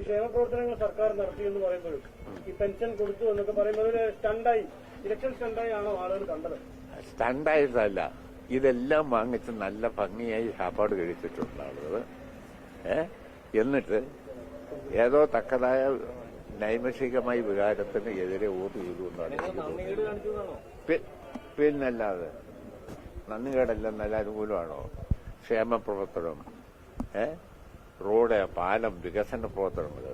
ക്ഷേമ പ്രവർത്തനങ്ങൾ സർക്കാർ നടത്തി എന്ന് പറയുമ്പോഴും ഈ പെൻഷൻ കൊടുത്തു എന്നൊക്കെ പറയുമ്പോൾ ഒരു സ്റ്റണ്ടായി ഇലക്ഷൻ സ്റ്റണ്ടായി ആണോ ആളുകൾ കണ്ടത്? സ്റ്റണ്ടായിട്ടല്ല. ഇതെല്ലാം വാങ്ങിച്ച് നല്ല ഭംഗിയായി സാപ്പാട് കഴിച്ചിട്ടുണ്ട് ആളുകൾ ഏ? എന്നിട്ട് ഏതോ തക്കതായ നൈമിഷികമായ വികാരത്തിന് എതിരെ വോട്ട് ചെയ്തു എന്നാണ് പിന്നല്ലാതെ നന്ദികേടല്ലെന്നല്ല അനുകൂലമാണോ ക്ഷേമ പ്രവർത്തനം. ഏ? റോഡ് പാലം വികസന പ്രവർത്തനങ്ങൾ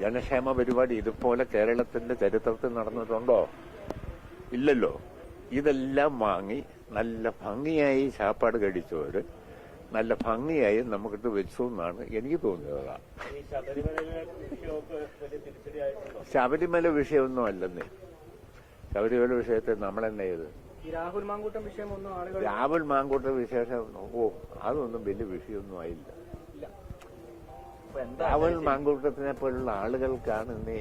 ജനക്ഷേമ പരിപാടി ഇതുപോലെ കേരളത്തിന്റെ ചരിത്രത്തിൽ നടന്നിട്ടുണ്ടോ? ഇല്ലല്ലോ. ഇതെല്ലാം വാങ്ങി നല്ല ഭംഗിയായി ചാപ്പാട് കഴിച്ചവർ നല്ല ഭംഗിയായി നമുക്കിത് വെച്ചു എന്നാണ് എനിക്ക് തോന്നിയത്. ശബരിമല വിഷയമൊന്നും അല്ലെന്നേ. ശബരിമല വിഷയത്തെ നമ്മളെന്നെ ചെയ്ത്? രാഹുൽ മാങ്കൂട്ടം വിഷയം ഒന്നും രാഹുൽ മാങ്കൂട്ടം വിശേഷം ഓ അതൊന്നും വലിയ വിഷയമൊന്നും ആയില്ല. രാഹുൽ മാങ്കൂട്ടത്തിനെ പോലുള്ള ആളുകൾക്കാണ് ഇന്ന്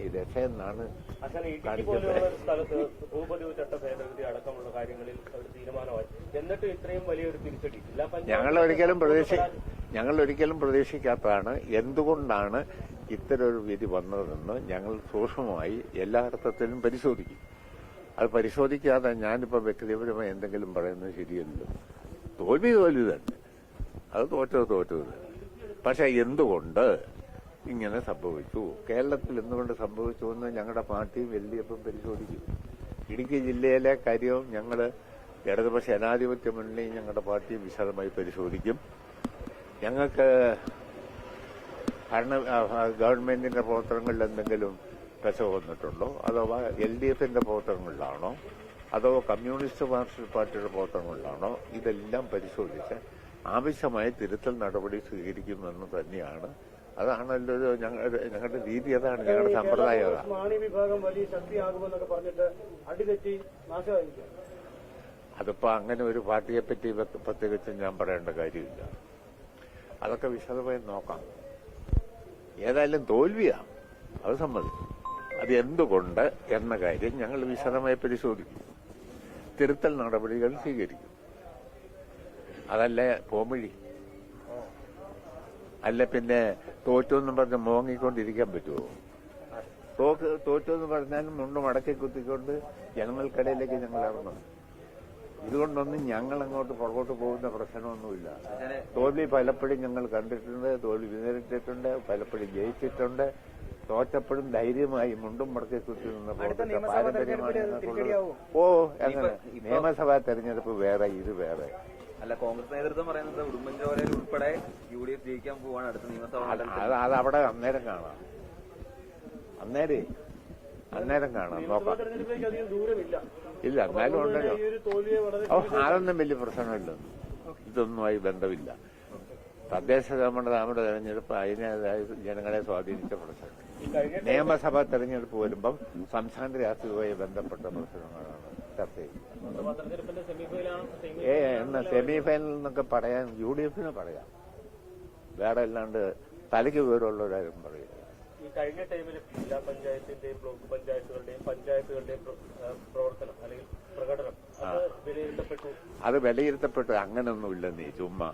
തിരിച്ചടി. ജില്ലാ ഞങ്ങൾ ഒരിക്കലും പ്രതീക്ഷ ഞങ്ങൾ ഒരിക്കലും പ്രതീക്ഷിക്കാത്തതാണ് എന്തുകൊണ്ടാണ് ഇത്തരം ഒരു വിധി വന്നതെന്ന് ഞങ്ങൾ സൂക്ഷ്മമായി എല്ലാ അർത്ഥത്തിലും പരിശോധിക്കും. അത് പരിശോധിക്കാതെ ഞാനിപ്പോ വ്യക്തിപരമായി എന്തെങ്കിലും പറയുന്നത് ശരിയല്ലോ തോൽവി തോൽവി തന്നെ. അത് തോറ്റത് തോറ്റത് തന്നെ. പക്ഷെ എന്തുകൊണ്ട് ഇങ്ങനെ സംഭവിച്ചു? കേരളത്തിൽ എന്തുകൊണ്ട് സംഭവിച്ചു എന്ന് ഞങ്ങളുടെ പാർട്ടി വലിയപ്പം പരിശോധിക്കും ഇടുക്കി ജില്ലയിലെ കാര്യവും ഞങ്ങൾ ഇടതുപക്ഷ ജനാധിപത്യ മുന്നണി ഞങ്ങളുടെ പാർട്ടി വിശദമായി പരിശോധിക്കും. ഞങ്ങൾക്ക് ഭരണ ഗവൺമെന്റിന്റെ പ്രവർത്തനങ്ങളിൽ എന്തെങ്കിലും പെശ വന്നിട്ടുണ്ടോ? അഥവാ എൽ ഡി എഫിന്റെ പ്രവർത്തനങ്ങളിലാണോ? അതോ കമ്മ്യൂണിസ്റ്റ് മാർക്സിസ്റ്റ് പാർട്ടിയുടെ പ്രവർത്തനങ്ങളിലാണോ? ഇതെല്ലാം പരിശോധിച്ച് ആവശ്യമായ തിരുത്തൽ നടപടി സ്വീകരിക്കുമെന്ന് തന്നെയാണ്. അതാണല്ലോ ഞങ്ങളുടെ ഞങ്ങളുടെ രീതി അതാണ് ഞങ്ങളുടെ സമ്പ്രദായം അതാണ് മാണി വിഭാഗം വലിയ ശക്തിയാകുമെന്നൊക്കെ പറഞ്ഞിട്ട് അടിതെറ്റി നാശമായിരിക്കും അതിപ്പോ അങ്ങനെ ഒരു പാർട്ടിയെ പറ്റി പ്രത്യേകിച്ചും പ്രത്യേകിച്ച് ഞാൻ പറയേണ്ട കാര്യമില്ല. അതൊക്കെ വിശദമായി നോക്കാം. ഏതായാലും തോൽവിയാ. അത് സമ്മതിക്കും. അത് എന്തുകൊണ്ട് എന്ന കാര്യം ഞങ്ങൾ വിശദമായി പരിശോധിക്കും. തിരുത്തൽ നടപടികൾ സ്വീകരിക്കും. അതല്ലേ പോംവഴി? അല്ല പിന്നെ തോറ്റു എന്നും പറഞ്ഞ് മോങ്ങിക്കൊണ്ടിരിക്കാൻ പറ്റുമോ തോക്ക് തോറ്റു എന്ന് പറഞ്ഞാലും മുണ്ട് മടക്കി കുത്തിക്കൊണ്ട് ജനങ്ങൾക്കിടയിലേക്ക് ഞങ്ങൾ ഇറങ്ങണം. ഇതുകൊണ്ടൊന്നും ഞങ്ങൾ അങ്ങോട്ട് പുറകോട്ട് പോകുന്ന പ്രശ്നമൊന്നുമില്ല. തോൽവി പലപ്പോഴും ഞങ്ങൾ കണ്ടിട്ടുണ്ട് തോൽവി നേരിട്ടിട്ടുണ്ട് പലപ്പോഴും ജയിച്ചിട്ടുണ്ട്. തോറ്റപ്പോഴും ധൈര്യമായി മുണ്ടും മടക്കി കുത്തി നിന്ന് പാരമ്പര്യമാണ് ഓ അങ്ങനെ. നിയമസഭാ തെരഞ്ഞെടുപ്പ് വേറെ ഇത് വേറെ. അല്ല കോൺഗ്രസ് നേതൃത്വം പറയുന്നത് ഉടുമ്പൻചോലയിൽ ഉൾപ്പെടെ യു ഡി എഫ് ജയിക്കാൻ പോവാണ് അടുത്ത നിയമസഭ അത് അവിടെ അന്നേരം കാണാം. അന്നേരേ അന്നേരം കാണാം. നോക്കാം. തെരഞ്ഞെടുപ്പിലേക്ക് അധികം ദൂരമില്ല. ഇല്ല എന്നാലും ഉണ്ടല്ലോ. അതൊന്നും വലിയ പ്രശ്നമില്ല. ഇതൊന്നുമായി ബന്ധമില്ല. തദ്ദേശ നമ്മുടെ തെരഞ്ഞെടുപ്പ് അതിനേതായ ജനങ്ങളെ സ്വാധീനിച്ച പ്രശ്നം. നിയമസഭാ തെരഞ്ഞെടുപ്പ് വരുമ്പം സംസ്ഥാന രാഷ്ട്രീയവുമായി ബന്ധപ്പെട്ട പ്രശ്നങ്ങളാണ് ചർച്ച ചെയ്യുന്നത്. ഏ എന്ന സെമി ഫൈനൽ എന്നൊക്കെ പറയാൻ യു ഡി എഫിന് പറയാം. വേറെ അല്ലാണ്ട് തലയ്ക്ക് വിവരമുള്ളവരാരും പറയില്ല. ഈ കഴിഞ്ഞ ടൈമിൽ ജില്ലാ പഞ്ചായത്തിന്റെയും ബ്ലോക്ക് പഞ്ചായത്തുകളുടെയും പഞ്ചായത്തുകളുടെയും പ്രവർത്തനം അല്ലെങ്കിൽ പ്രകടനം അത് വിലയിരുത്തപ്പെട്ടു? അത് വിലയിരുത്തപ്പെട്ട്. നീ ചുമ്മാ.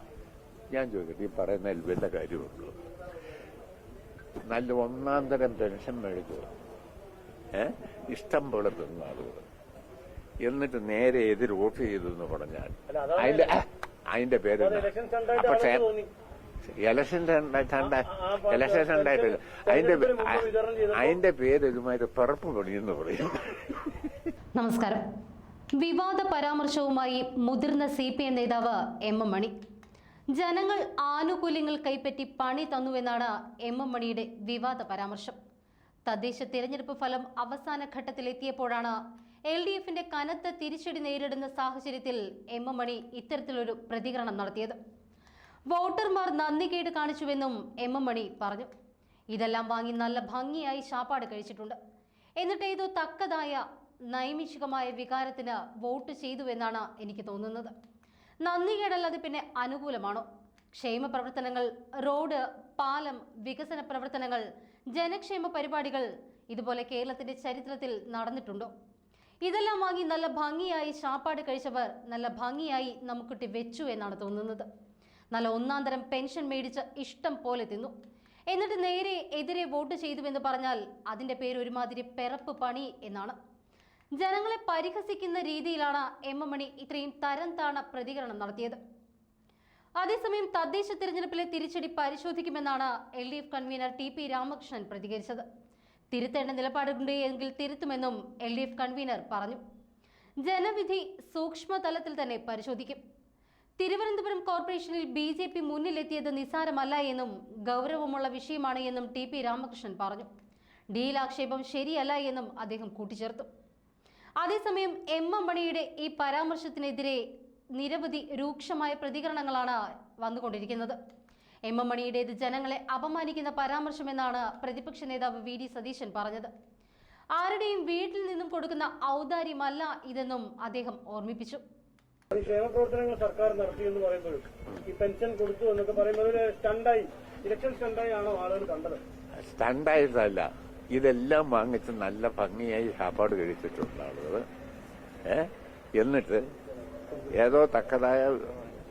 ഞാൻ ചോദിക്കട്ടെ ഈ പറയുന്നതിൽ വല്ല കാര്യമുള്ളൂ. നല്ല ഒന്നാം തരം പെൻഷൻ മേടിച്ചു. ഏ? ഇഷ്ടം പോലെ തിന്ന ആളുകൾ എന്നിട്ട് നേരെ എതിർ വോട്ട് ചെയ്തു എന്ന് പറഞ്ഞാൽ അതിന്റെ അതിന്റെ പേര് പക്ഷേ ആണെന്ന് തോന്നി. ഇലക്ഷൻ ചണ്ടായിട്ടില്ല അതിന്റെ അതിന്റെ പേര് ഇതുമായിട്ട് പിറപ്പ് പണിയെന്ന് പറയും. നമസ്കാരം. വിവാദ പരാമർശവുമായി മുതിർന്ന സി പി എം നേതാവ് എം എം മണി. ജനങ്ങൾ ആനുകൂല്യങ്ങൾ കൈപ്പറ്റി പണി തന്നുവെന്നാണ് എം എം മണിയുടെ വിവാദ പരാമർശം. തദ്ദേശ തിരഞ്ഞെടുപ്പ് ഫലം അവസാന ഘട്ടത്തിലെത്തിയപ്പോഴാണ് എൽ ഡി എഫിന്റെ കനത്ത തിരിച്ചടി നേരിടുന്ന സാഹചര്യത്തിൽ എം എം മണി ഇത്തരത്തിലൊരു പ്രതികരണം നടത്തിയത്. വോട്ടർമാർ നന്ദികേട് കാണിച്ചുവെന്നും എം എം മണി പറഞ്ഞു. ഇതെല്ലാം വാങ്ങി നല്ല ഭംഗിയായി ശാപ്പാട് കഴിച്ചിട്ടുണ്ട്. എന്നിട്ട് ഏതോ തക്കതായ നൈമിഷികമായ വികാരത്തിന് വോട്ട് ചെയ്തു എന്നാണ് എനിക്ക് തോന്നുന്നത്. നന്ദികേടല്ലാതെ പിന്നെ അനുകൂലമാണോ? ക്ഷേമ പ്രവർത്തനങ്ങൾ റോഡ് പാലം വികസന പ്രവർത്തനങ്ങൾ ജനക്ഷേമ പരിപാടികൾ ഇതുപോലെ കേരളത്തിന്റെ ചരിത്രത്തിൽ നടന്നിട്ടുണ്ടോ? ഇതെല്ലാം വാങ്ങി നല്ല ഭംഗിയായി ശാപ്പാട് കഴിച്ചവർ നല്ല ഭംഗിയായി നമുക്കിട്ട് വെച്ചു എന്നാണ് തോന്നുന്നത്. നല്ല ഒന്നാം തരം പെൻഷൻ മേടിച്ച് ഇഷ്ടം പോലെ തിന്നു. എന്നിട്ട് നേരെ എതിരെ വോട്ട് ചെയ്തു എന്ന് പറഞ്ഞാൽ അതിന്റെ പേര് ഒരുമാതിരി പിറപ്പ് പണി എന്നാണ്. ജനങ്ങളെ പരിഹസിക്കുന്ന രീതിയിലാണ് എം എം മണി ഇത്രയും തരം താണ പ്രതികരണം നടത്തിയത്. അതേസമയം തദ്ദേശ തിരഞ്ഞെടുപ്പിലെ തിരിച്ചടി പരിശോധിക്കുമെന്നാണ് L D F convener T P Ramakrishnan പ്രതികരിച്ചത്. തിരുത്തേണ്ട നിലപാടുണ്ട് എങ്കിൽ തിരുത്തുമെന്നും എൽ ഡി എഫ് കൺവീനർ പറഞ്ഞു. ജനവിധി സൂക്ഷ്മതലത്തിൽ തന്നെ പരിശോധിക്കും. തിരുവനന്തപുരം കോർപ്പറേഷനിൽ ബി ജെ പി മുന്നിലെത്തിയത് നിസ്സാരമല്ല എന്നും ഗൗരവമുള്ള വിഷയമാണ് എന്നും ടി പി രാമകൃഷ്ണൻ പറഞ്ഞു. ഡീൽ ആക്ഷേപം ശരിയല്ല എന്നും അദ്ദേഹം കൂട്ടിച്ചേർത്തു. അതേസമയം എം എം മണിയുടെ ഈ പരാമർശത്തിനെതിരെ നിരവധി രൂക്ഷമായ പ്രതികരണങ്ങളാണ് വന്നുകൊണ്ടിരിക്കുന്നത്. എം എം മണിയുടേത് ജനങ്ങളെ അപമാനിക്കുന്ന പരാമർശമെന്നാണ് പ്രതിപക്ഷ നേതാവ് വി ഡി സതീശൻ പറഞ്ഞത്. ആരുടെയും വീട്ടിൽ നിന്നും കൊടുക്കുന്ന ഔദാര്യമല്ല ഇതെന്നും അദ്ദേഹം ഓർമ്മിപ്പിച്ചു. ക്ഷേമ പ്രവർത്തനങ്ങൾ സർക്കാർ നടത്തിയെന്ന് പറയുമ്പോഴും ഈ പെൻഷൻ കൊടുത്തു എന്നൊക്കെ പറയുമ്പോൾ ഒരു സ്റ്റണ്ടായി ഇലക്ഷൻ സ്റ്റണ്ടായി ആണോ ആളുകൾ കണ്ടത്? സ്റ്റണ്ടായിട്ടല്ല ഇതെല്ലാം വാങ്ങിച്ച് നല്ല ഭംഗിയായി സാപ്പാട് കഴിച്ചിട്ടുണ്ട് ആളുകൾ എന്നിട്ട് ഏതോ തക്കതായ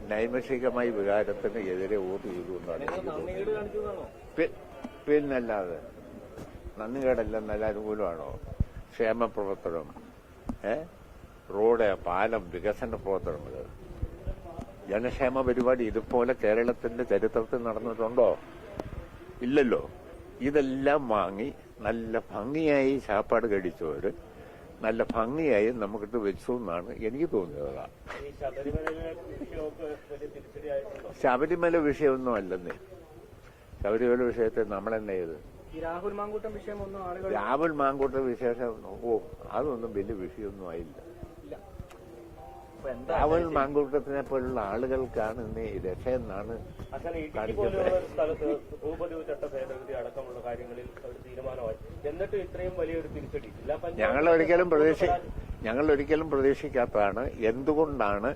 നൈമിഷികമായ വികാരത്തിന് എതിരെ വോട്ട് ചെയ്തു എന്നാണ് എനിക്ക് തോന്നുന്നത്. പിന്നല്ലാതെ. നന്ദികേടല്ല നല്ല അനുകൂലമാണോ ക്ഷേമ പ്രവർത്തനം ഏ? റോഡ് പാലം വികസന പ്രവർത്തനങ്ങൾ. ജനക്ഷേമ പരിപാടി ഇതുപോലെ കേരളത്തിന്റെ ചരിത്രത്തിൽ നടന്നിട്ടുണ്ടോ? ഇല്ലല്ലോ. ഇതെല്ലാം വാങ്ങി നല്ല ഭംഗിയായി ചാപ്പാട് കഴിച്ചവര് നല്ല ഭംഗിയായി നമുക്കിട്ട് വെച്ചു എന്നാണ് എനിക്ക് തോന്നിയത് ശബരിമല വിഷയമൊന്നും അല്ലെന്നേ ശബരിമല വിഷയത്തെ നമ്മളെന്നെ ചെയ്ത്? രാഹുൽ മാങ്കൂട്ടം വിഷയം ഒന്നും രാഹുൽ മാങ്കൂട്ടം വിശേഷം ഓ അതൊന്നും വലിയ വിഷയമൊന്നും ആയില്ല. രാഹുൽ മാങ്കൂട്ടത്തിനെ പോലുള്ള ആളുകൾക്കാണ് ഇന്ന് ഈ രക്ഷയെന്നാണ് ഞങ്ങൾ ഒരിക്കലും പ്രതീക്ഷ ഞങ്ങൾ ഒരിക്കലും പ്രതീക്ഷിക്കാത്തതാണ്. എന്തുകൊണ്ടാണ്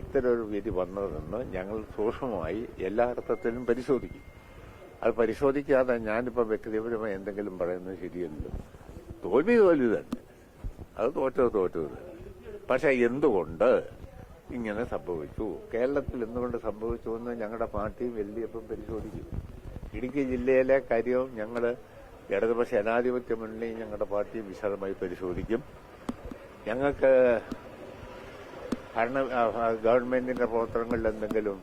ഇത്തരൊരു വിധി വന്നതെന്ന് ഞങ്ങൾ സൂക്ഷ്മമായി എല്ലാ അർത്ഥത്തിലും പരിശോധിക്കും. അത് പരിശോധിക്കാതെ ഞാനിപ്പോ വ്യക്തിപരമായി എന്തെങ്കിലും പറയുന്നത് ശരിയല്ലോ. തോൽവി തോൽവി തന്നെ. അത് തോറ്റത് തോറ്റത് പക്ഷെ എന്തുകൊണ്ട് ഇങ്ങനെ സംഭവിച്ചു? കേരളത്തിൽ എന്തുകൊണ്ട് സംഭവിച്ചു എന്ന് ഞങ്ങളുടെ പാർട്ടിയും എഫും പരിശോധിക്കും ഇടുക്കി ജില്ലയിലെ കാര്യവും ഞങ്ങൾ ഇടതുപക്ഷ ജനാധിപത്യ മുന്നണി ഞങ്ങളുടെ പാർട്ടി വിശദമായി പരിശോധിക്കും. ഞങ്ങൾക്ക് ഭരണ ഗവൺമെന്റിന്റെ പ്രവർത്തനങ്ങളിൽ എന്തെങ്കിലും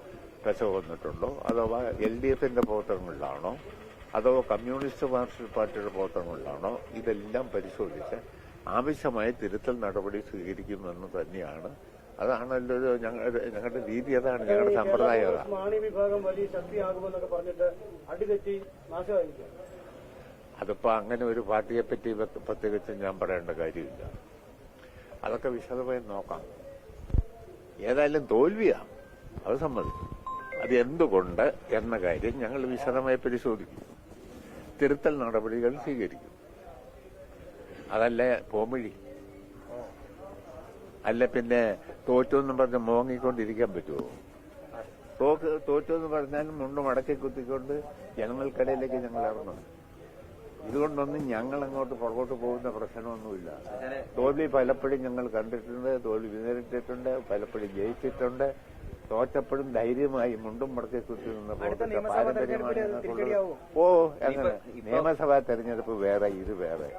പെശ വന്നിട്ടുണ്ടോ? അഥവാ എൽ ഡി എഫിന്റെ പ്രവർത്തനങ്ങളിലാണോ? അതോ കമ്മ്യൂണിസ്റ്റ് മാർക്സിസ്റ്റ് പാർട്ടിയുടെ പ്രവർത്തനങ്ങളിലാണോ? ഇതെല്ലാം പരിശോധിച്ച് ആവശ്യമായ തിരുത്തൽ നടപടി സ്വീകരിക്കുമെന്ന് തന്നെയാണ്. അതാണല്ലോ ഞങ്ങളുടെ ഞങ്ങളുടെ രീതി അതാണ് ഞങ്ങളുടെ സമ്പ്രദായം വിഭാഗം വലിയ ശക്തിയാകുമെന്നൊക്കെ പറഞ്ഞിട്ട് അടിതെറ്റി അതിപ്പോ അങ്ങനെ ഒരു പാർട്ടിയെ പറ്റി പ്രത്യേകിച്ച് ഞാൻ പറയേണ്ട കാര്യമില്ല. അതൊക്കെ വിശദമായി നോക്കാം. ഏതായാലും തോൽവിയാ. അത് സമ്മതിക്കും. അത് എന്തുകൊണ്ട് എന്ന കാര്യം ഞങ്ങൾ വിശദമായി പരിശോധിക്കും. തിരുത്തൽ നടപടികൾ സ്വീകരിക്കും. അതല്ലേ പോംവഴി അല്ല പിന്നെ തോറ്റു എന്ന് പറഞ്ഞ് മോങ്ങിക്കൊണ്ടിരിക്കാൻ പറ്റുമോ തോക്ക് തോറ്റു എന്ന് പറഞ്ഞാലും മുണ്ട് മടക്കി കുത്തിക്കൊണ്ട് ജനങ്ങൾക്കിടയിലേക്ക് ഞങ്ങൾ ഇറങ്ങും ഇതുകൊണ്ടൊന്നും ഞങ്ങൾ അങ്ങോട്ട് പുറകോട്ട് പോകുന്ന പ്രശ്നമൊന്നുമില്ല. തോൽവി പലപ്പോഴും ഞങ്ങൾ കണ്ടിട്ടുണ്ട് തോൽവി നേരിട്ടിട്ടുണ്ട് പലപ്പോഴും ജയിച്ചിട്ടുണ്ട്. തോറ്റപ്പോഴും ധൈര്യമായി മുണ്ടും മടക്കി കുത്തി നിന്ന് പാരമ്പര്യമാണ് ഓ അങ്ങനെ. നിയമസഭാ തെരഞ്ഞെടുപ്പ് വേറെ ഇത് വേറെ.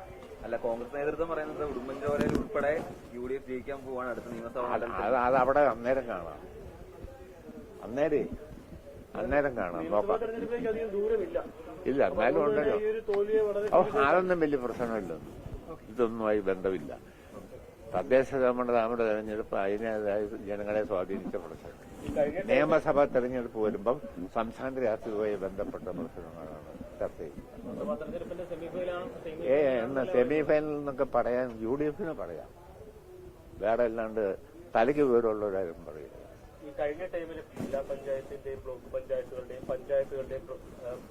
അല്ല കോൺഗ്രസ് നേതൃത്വം പറയുന്നത് ഉടുമ്പൻചോലയിൽ ഉൾപ്പെടെ യു ഡി എഫ് ജയിക്കാൻ പോവാണ് അടുത്ത നിയമസഭ അത് അവിടെ അന്നേരം കാണാം. അന്നേരേ അന്നേരം കാണാം നോക്കാം. ഇല്ല എന്നാലും ഉണ്ടല്ലോ. ഓ അതൊന്നും വലിയ പ്രശ്നമില്ല. ഇതൊന്നുമായി ബന്ധമില്ല. തദ്ദേശ നമ്മുടെ നമ്മുടെ തെരഞ്ഞെടുപ്പ് അതിനേതായ ജനങ്ങളെ സ്വാധീനിച്ച പ്രശ്നം നിയമസഭാ തെരഞ്ഞെടുപ്പ് വരുമ്പം സംസ്ഥാന രാഷ്ട്രീയവുമായി ബന്ധപ്പെട്ട പ്രശ്നങ്ങളാണ്. ചർച്ച ചെയ്യും ഏ എന്ന സെമി ഫൈനൽ എന്നൊക്കെ പറയാൻ യു ഡി എഫിന് പറയാം. വേറെ അല്ലാണ്ട് തലയ്ക്ക് വിവരമുള്ളവരാരും പറയില്ല. ഈ കഴിഞ്ഞ ടൈമിൽ ജില്ലാ പഞ്ചായത്തിന്റെയും ബ്ലോക്ക് പഞ്ചായത്തുകളുടെയും പഞ്ചായത്തുകളുടെയും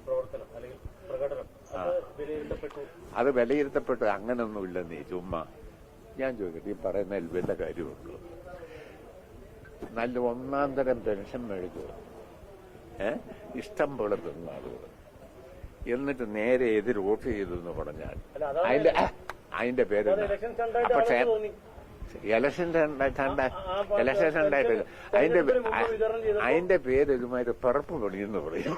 പ്രവർത്തനം അല്ലെങ്കിൽ പ്രകടനം അത് വിലയിരുത്തപ്പെട്ടു. അത് വിലയിരുത്തപ്പെട്ടു. അങ്ങനൊന്നുമില്ല നീ ചുമ്മാ. ഞാൻ ചോദിക്കട്ടെ ഈ പറയുന്ന വല്ല കാര്യമുള്ളൂ നല്ല ഒന്നാം തരം പെൻഷൻ മേടിക്കുക ഏ? ഇഷ്ടം പോലെ ആളുകൾ എന്നിട്ട് നേരെ എതിർ വോട്ട് ചെയ്തു എന്ന് പറഞ്ഞാൽ അതിന്റെ അതിന്റെ പേര് അത് ഇലക്ഷൻ ഇലക്ഷൻ രണ്ടായിട്ടില്ല അതിന്റെ അതിന്റെ പേര് ഇതുമായിട്ട് പിറപ്പ് പണിയെന്ന് പറയും.